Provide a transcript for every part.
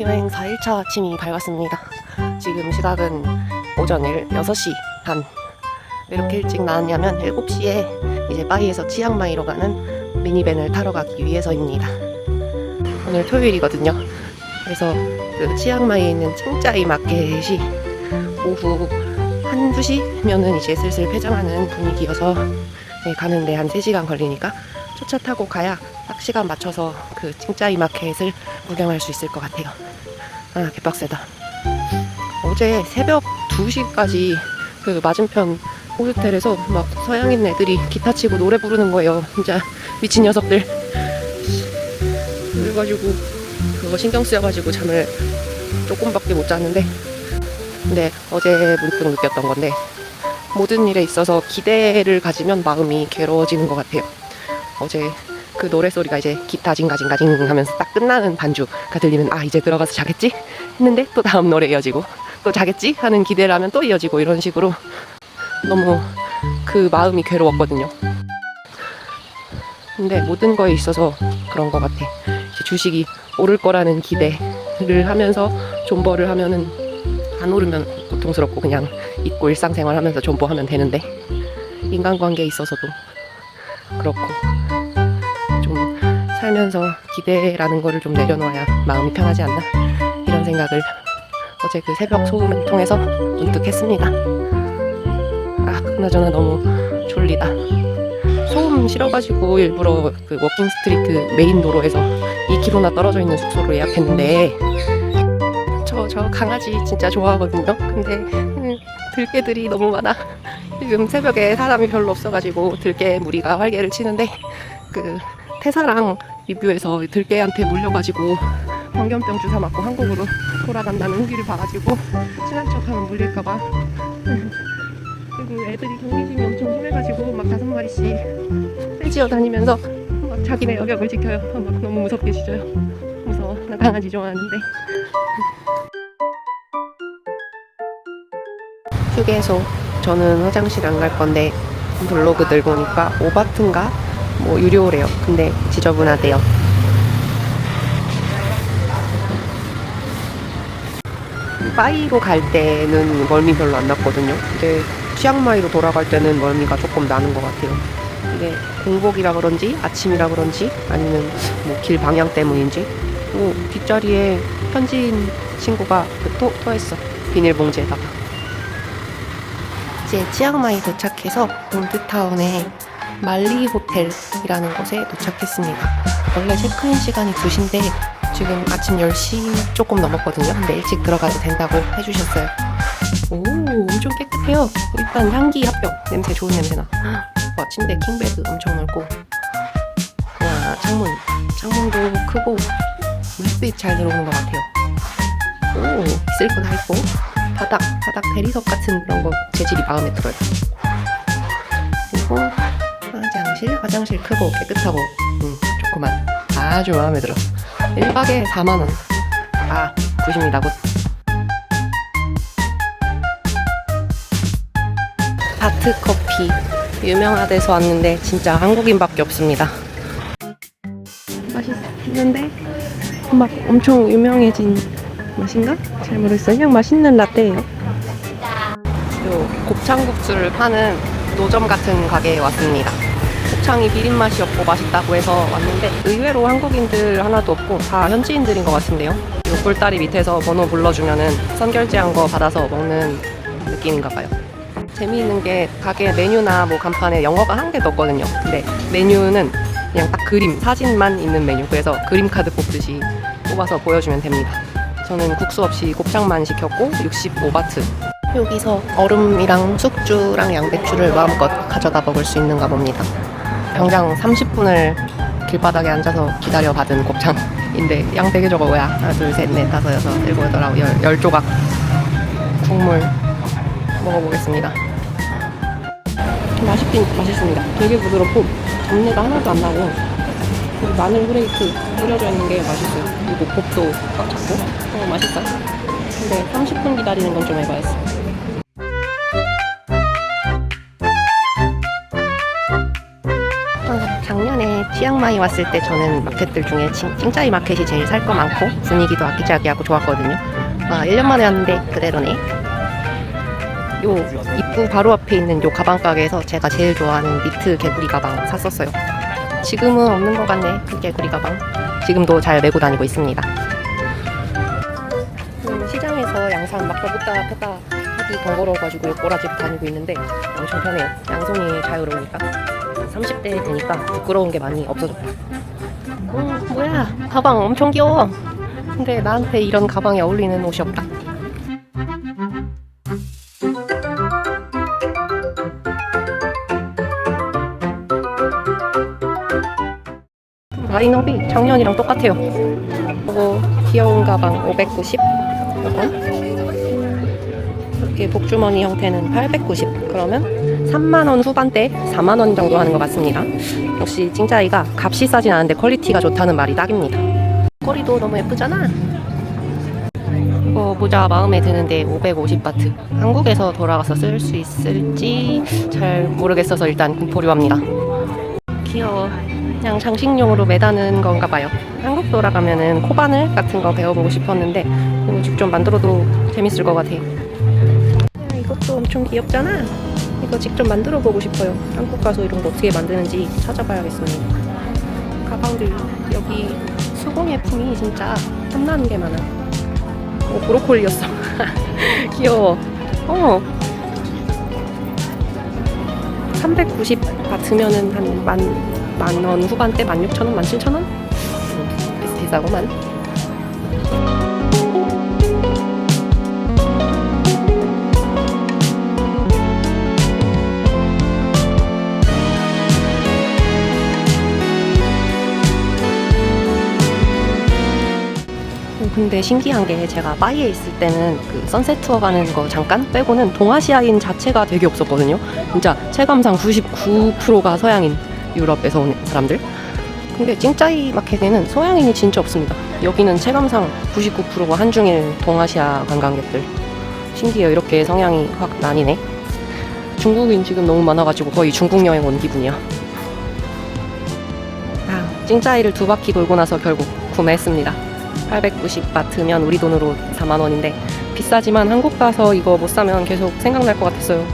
여행 4일차 아침이 밝았습니다. 지금 시각은 오전 6시 반. 왜 이렇게 일찍 나왔냐면 7시에 이제 파리에서 치앙마이로 가는 미니밴을 타러 가기 위해서입니다. 오늘 토요일이거든요. 그래서 그 치앙마이에 있는 칭짜이 마켓이 오후 한 2시면은 이제 슬슬 폐장하는 분위기여서 네, 가는데 한 3시간 걸리니까 초차 타고 가야 딱 시간 맞춰서 그 칭짜이 마켓을 구경할 수 있을 것 같아요. 아, 개빡세다. 어제 새벽 2시까지 그 맞은편 호텔에서 막 서양인 애들이 기타 치고 노래 부르는 거예요. 진짜 미친 녀석들. 그래가지고 그거 신경 쓰여가지고 잠을 조금밖에 못 잤는데 근데 어제 문득 느꼈던 건데 모든 일에 있어서 기대를 가지면 마음이 괴로워지는 것 같아요. 어제 그 노래소리가 이제 기타 징가징가징 하면서 딱 끝나는 반주가 들리면 아 이제 들어가서 자겠지 했는데 또 다음 노래 이어지고 또 자겠지 하는 기대를 하면 또 이어지고 이런 식으로 너무 그 마음이 괴로웠거든요. 근데 모든 거에 있어서 그런 것 같아. 주식이 오를 거라는 기대를 하면서 존버를 하면은 안 오르면 고통스럽고 그냥 잊고 일상생활 하면서 존버하면 되는데 인간관계에 있어서도 그렇고 좀 살면서 기대라는 거를 좀 내려놓아야 마음이 편하지 않나 이런 생각을 어제 그 새벽 소음을 통해서 문득 했습니다. 아 그나저나 너무 졸리다. 소음 싫어가지고 일부러 그 워킹 스트리트 메인 도로에서 2km나 떨어져 있는 숙소로 예약했는데 저, 저 강아지 진짜 좋아하거든요. 근데 음, 들개들이 너무 많아. 지금 새벽에 사람이 별로 없어가지고 들개 무리가 활개를 치는데 그 태사랑 리뷰에서 들개한테 물려가지고 광견병 주사 맞고 한국으로 돌아간다는 후기를 봐가지고 친한 척하면 물릴까봐 그리고 애들이 경계심이 엄청 심해가지고 막 다섯 마리씩 떼지어 다니면서 막 자기네 여격을 지켜요. 막 너무 무섭게 짖어요. 무서워. 나 강아지 좋아하는데. 휴게소. 저는 화장실 안 갈 건데 블로그들 보니까 오바트인가 뭐 유료래요. 근데 지저분하대요. 파이로 갈 때는 멀미 별로 안 났거든요. 근데 치앙마이로 돌아갈 때는 멀미가 조금 나는 것 같아요. 이게 공복이라 그런지 아침이라 그런지 아니면 뭐 길 방향 때문인지 또 뒷자리에 현지인 친구가 그 토, 토했어. 비닐봉지에다가. 이제 치앙마이 도착해서 올드타운의 말리 호텔이라는 곳에 도착했습니다. 원래 체크인 시간이 2시인데 지금 아침 10시 조금 넘었거든요. 근데 일찍 들어가도 된다고 해주셨어요. 오, 엄청 깨끗해요. 일단 향기 합격. 냄새 좋은 냄새나. 와, 침대 킹베드 엄청 넓고. 와, 창문. 창문도 크고 햇빛 잘 들어오는 것 같아요. 오, 있을 거다 있고. 바닥, 바닥 대리석 같은 그런 거 재질이 마음에 들어요. 화장실, 화장실 크고 깨끗하고, 음, 좋구만. 아주 마음에 들어. 1박에 4만 원. 아, 부십니다, 곧. 바트 커피. 유명하대서 왔는데, 진짜 한국인밖에 없습니다. 맛있는데? 막 엄청 유명해진 맛인가? 잘 모르겠어요. 그냥 맛있는 라떼예요. 요 곱창국수를 파는 노점 같은 가게에 왔습니다. 곱창이 비린 맛이 없고 맛있다고 해서 왔는데 의외로 한국인들 하나도 없고 다 현지인들인 것 같은데요. 요 꿀다리 밑에서 번호 불러주면은 선결제한 거 받아서 먹는 느낌인가 봐요. 재미있는 게 가게 메뉴나 뭐 간판에 영어가 한 개도 없거든요. 근데 메뉴는 그냥 딱 그림, 사진만 있는 메뉴. 그래서 그림 카드 뽑듯이 뽑아서 보여주면 됩니다. 저는 국수 없이 곱창만 시켰고 65바트. 여기서 얼음이랑 숙주랑 양배추를 마음껏 가져다 먹을 수 있는가 봅니다. 당장 30분을 길바닥에 앉아서 기다려 받은 곱창인데 양 되게 적어 뭐야? 하나, 둘, 셋, 넷, 다섯, 여섯, 일곱, 여덟, 아홉, 열, 열 조각 국물 먹어보겠습니다. 맛있긴 맛있습니다. 되게 부드럽고 잡내가 하나도 안 나고 그리고 마늘 후레이크 뿌려져 있는 게 맛있어요. 그리고 곱도 꽉 찼고 어, 맛있어요. 근데 30분 기다리는 건 좀 해봐야겠어. 치앙마이 왔을 때 저는 마켓들 중에 칭, 칭짜이 마켓이 제일 살 거 많고 분위기도 아기자기하고 좋았거든요. 아, 1년 만에 왔는데 그대로네. 요 입구 바로 앞에 있는 요 가방 가게에서 제가 제일 좋아하는 니트 개구리 가방 샀었어요. 지금은 없는 것 같네, 그 개구리 가방. 지금도 잘 메고 다니고 있습니다. 음, 시장에서 양산 막 펴다 펴다 하기 번거로워가지고 꼬라지 다니고 있는데 엄청 편해요. 양손이 자유로우니까. 30대 되니까 부끄러운 게 많이 없어졌다. 음, 뭐야, 가방 엄청 귀여워. 근데 나한테 이런 가방에 어울리는 옷이 없다. 라인업이 작년이랑 똑같아요. 이거 귀여운 가방 590. 이거 이렇게 복주머니 형태는 890. 그러면 3만 원 후반대 4만 원 정도 하는 것 같습니다. 역시 찡짜이가 값이 싸진 않은데 퀄리티가 좋다는 말이 딱입니다. 꼬리도 너무 예쁘잖아. 이거 모자 마음에 드는데 550바트. 한국에서 돌아가서 쓸 수 있을지 잘 모르겠어서 일단 공포류합니다. 귀여워. 그냥 장식용으로 매다는 건가 봐요. 한국 돌아가면은 코바늘 같은 거 배워보고 싶었는데 이거 직접 만들어도 재밌을 것 같아. 야, 이것도 엄청 귀엽잖아. 이거 직접 만들어 보고 싶어요. 한국 가서 이런 거 어떻게 만드는지 찾아봐야겠습니다. 가방들 여기 수공예품이 진짜 탐나는 게 많아. 오 브로콜리였어. 귀여워. 어. 390 받으면은 한 만 만 원 후반대, 만 육천 원, 만 칠천 원? 음, 비슷- 비싸구만. 근데 신기한 게 제가 바이에 있을 때는 그 선셋 투어 가는 거 잠깐 빼고는 동아시아인 자체가 되게 없었거든요. 진짜 체감상 99%가 서양인 유럽에서 온 사람들. 근데 찡짜이 마켓에는 서양인이 진짜 없습니다. 여기는 체감상 99%가 한중일 동아시아 관광객들. 신기해요. 이렇게 성향이 확 나뉘네. 중국인 지금 너무 많아가지고 거의 중국 여행 온 기분이야. 아, 찡짜이를 두 바퀴 돌고 나서 결국 구매했습니다. 890바트면 우리 돈으로 4만 원인데 비싸지만 한국 가서 이거 못 사면 계속 생각날 것 같았어요.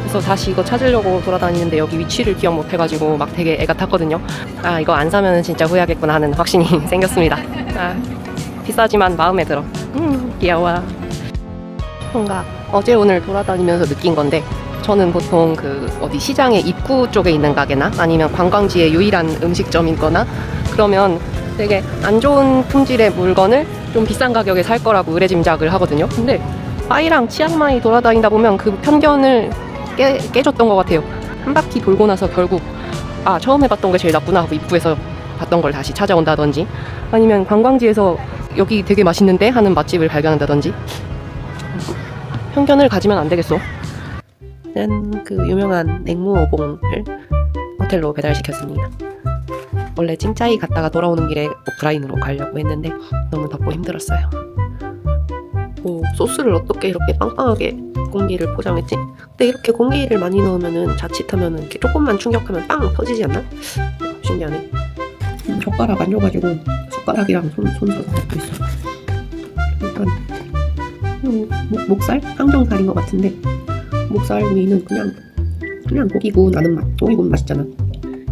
그래서 다시 이거 찾으려고 돌아다니는데 여기 위치를 기억 못 해가지고 막 되게 애가 탔거든요. 아 이거 안 사면 진짜 후회하겠구나 하는 확신이 생겼습니다. 아 비싸지만 마음에 들어. 음 귀여워. 뭔가 어제 오늘 돌아다니면서 느낀 건데 저는 보통 그 어디 시장의 입구 쪽에 있는 가게나 아니면 관광지의 유일한 음식점이거나 그러면 되게 안 좋은 품질의 물건을 좀 비싼 가격에 살 거라고 의뢰짐작을 하거든요. 근데 파이랑 치앙마이 돌아다니다 보면 그 편견을 깨, 깨졌던 것 같아요. 한 바퀴 돌고 나서 결국 아 처음에 봤던 게 제일 낫구나 하고 입구에서 봤던 걸 다시 찾아온다든지 아니면 관광지에서 여기 되게 맛있는데 하는 맛집을 발견한다든지 편견을 가지면 안 되겠어. 는그 유명한 냉무오봉을 호텔로 배달시켰습니다. 원래 찜짜이 갔다가 돌아오는 길에 오프라인으로 가려고 했는데 너무 덥고 힘들었어요. 뭐 소스를 어떻게 이렇게 빵빵하게 공기를 포장했지? 근데 이렇게 공기를 많이 넣으면은 자칫하면은 이렇게 조금만 충격하면 빵 터지지 않나? 신기하네. 음, 젓가락 안 줘가지고 숟가락이랑 손, 손 써서 먹고 있어. 일단 음, 목, 목살? 항정살인 것 같은데 목살 위는 그냥 그냥 고기 구운 아는 맛. 고기 구운 맛있잖아.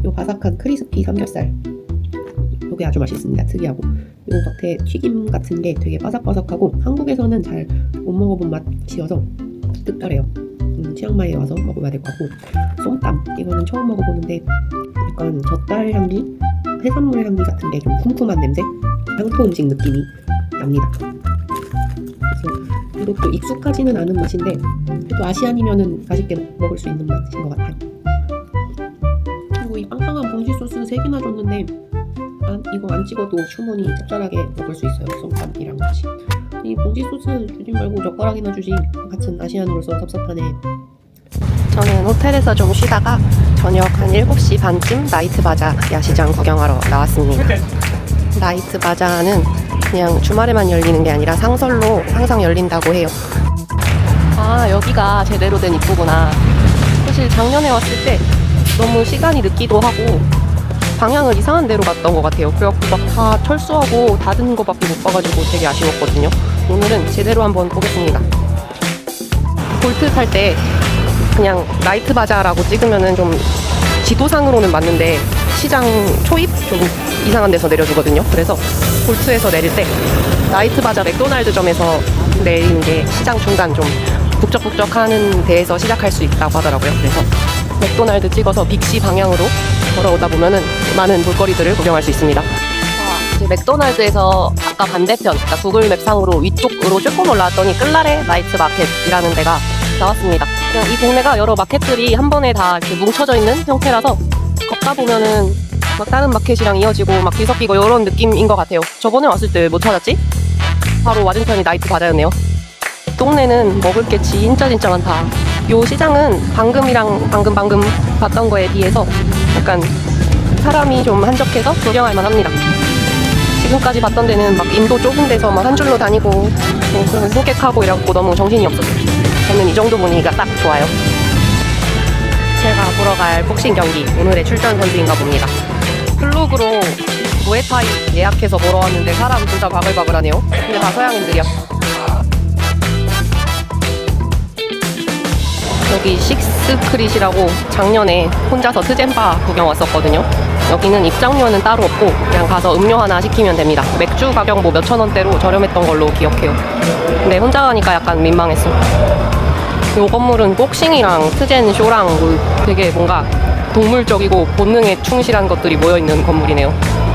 요 바삭한 크리스피 삼겹살. 요게 아주 맛있습니다. 특이하고. 요 겉에 튀김 같은 게 되게 바삭바삭하고 한국에서는 잘 못 먹어본 맛이어서 특별해요. 음, 치앙마이에 와서 먹어봐야 될 것 같고 쏨땀 이거는 처음 먹어보는데 약간 젓갈 향기, 해산물 향기 같은 게 좀 쿰쿰한 냄새, 향토 음식 느낌이 납니다. 그래서 이것도 익숙하지는 않은 맛인데 그래도 아시안이면은 맛있게 먹을 수 있는 맛인 것 같아요. 이 빵빵한 봉지 소스 3개나 줬는데 아, 이거 안 찍어도 충분히 짭짤하게 먹을 수 있어요. 쏨땀이랑 같이. 이 봉지 소스 주지 말고 젓가락이나 주지. 같은 아시안으로서 섭섭하네. 저는 호텔에서 좀 쉬다가 저녁 한 7시 반쯤 나이트 바자 야시장 구경하러 나왔습니다. 나이트 바자는 그냥 주말에만 열리는 게 아니라 상설로 항상 열린다고 해요. 아, 여기가 제대로 된 입구구나. 사실 작년에 왔을 때 너무 시간이 늦기도 하고 방향을 이상한 데로 갔던 것 같아요. 그래갖고 막 다 철수하고 닫은 거밖에 못 봐가지고 되게 아쉬웠거든요. 오늘은 제대로 한번 보겠습니다. 볼트 탈 때 그냥 라이트 바자라고 찍으면은 좀 지도상으로는 맞는데 시장 초입 좀 이상한 데서 내려주거든요. 그래서 볼트에서 내릴 때 라이트 바자 맥도날드점에서 내리는 게 시장 중간 좀 북적북적하는 데에서 시작할 수 있다고 하더라고요. 그래서 맥도날드 찍어서 빅시 방향으로 걸어오다 보면은 많은 볼거리들을 구경할 수 있습니다. 이제 맥도날드에서 아까 반대편, 그러니까 구글 맵상으로 위쪽으로 조금 올라왔더니 끌라레 나이트 마켓이라는 데가 나왔습니다. 그냥 이 동네가 여러 마켓들이 한 번에 다 이렇게 뭉쳐져 있는 형태라서 걷다 보면은 막 다른 마켓이랑 이어지고 막 뒤섞이고 이런 느낌인 것 같아요. 저번에 왔을 때 못 찾았지? 바로 맞은편이 나이트 바자였네요. 동네는 먹을 게 진짜 진짜 많다. 요 시장은 방금이랑 방금 방금 봤던 거에 비해서 약간 사람이 좀 한적해서 구경할 만합니다. 지금까지 봤던 데는 막 인도 좁은 데서 막 한 줄로 다니고 뭐 그런 호객하고 이래갖고 너무 정신이 없었어요. 저는 이 정도 분위기가 딱 좋아요. 제가 보러 갈 복싱 경기 오늘의 출전 선수인가 봅니다. 클룩으로 무에타이 예약해서 보러 왔는데 사람 진짜 바글바글하네요. 근데 다 서양인들이야. 여기 식스크릿이라고 작년에 혼자서 트젠바 구경 왔었거든요. 여기는 입장료는 따로 없고 그냥 가서 음료 하나 시키면 됩니다. 맥주 가격 뭐 몇천 원대로 저렴했던 걸로 기억해요. 근데 혼자 가니까 약간 민망했어. 이 건물은 복싱이랑 트젠 쇼랑 뭐 되게 뭔가 동물적이고 본능에 충실한 것들이 모여 있는 건물이네요.